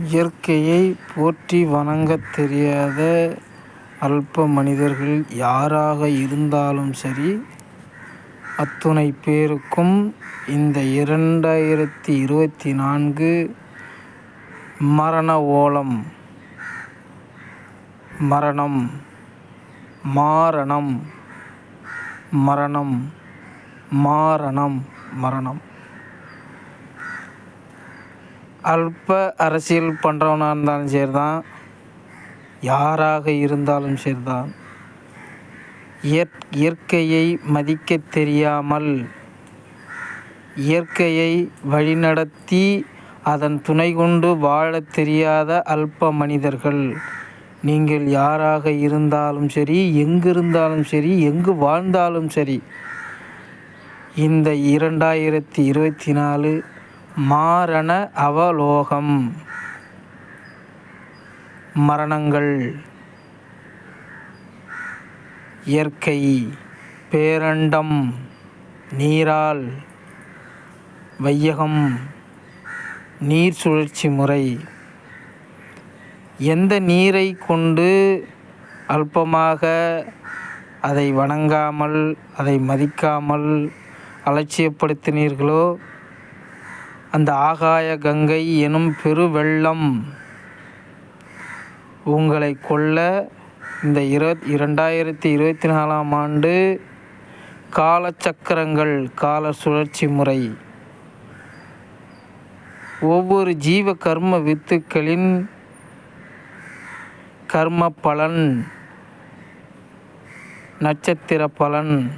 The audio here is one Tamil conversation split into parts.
இயற்கையை போற்றி வணங்கத் தெரியாத அல்ப மனிதர்கள் யாராக இருந்தாலும் சரி அத்துணை பேருக்கும் இந்த இரண்டாயிரத்தி இருபத்தி நான்கு மரண ஓலம் மரணம் மாரணம் மரணம் மாரணம் மரணம். அல்ப அரசியல் பண்ணுறவனாக இருந்தாலும் சரி தான் யாராக இருந்தாலும் சரி தான் இயற் இயற்கையை மதிக்கத் தெரியாமல் இயற்கையை வழிநடத்தி அதன் துணை கொண்டு வாழத் தெரியாத அல்ப மனிதர்கள். நீங்கள் யாராக இருந்தாலும் சரி எங்கு இருந்தாலும் சரி எங்கு வாழ்ந்தாலும் சரி. இந்த இரண்டாயிரத்தி இருபத்தி நாலு மாரண அவலோகம். மரணங்கள். இயற்கை பேரண்டம். நீரால். வையகம். நீர் சுழற்சி முறை. எந்த நீரை கொண்டு அல்பமாக அதை வணங்காமல் அதை மதிக்காமல் அலட்சியப்படுத்தினீர்களோ அந்த ஆகாய கங்கை எனும் பெருவெள்ளம் உங்களை கொல்ல இந்த இருபத் இரண்டாயிரத்தி இருபத்தி நாலாம் ஆண்டு காலச்சக்கரங்கள் கால சுழற்சி முறை. ஒவ்வொரு ஜீவ கர்ம வித்துக்களின் கர்ம பலன் நட்சத்திர பலன்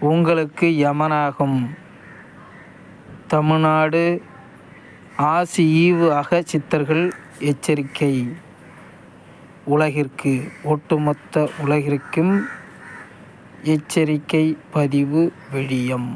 உங்களுக்கு யமனாகும். தமிழ்நாடு ஆசி ஈவு அக சித்தர்கள் எச்சரிக்கை. உலகிற்கு ஒட்டுமொத்த உலகிற்கும் எச்சரிக்கை பதிவு வெளியம்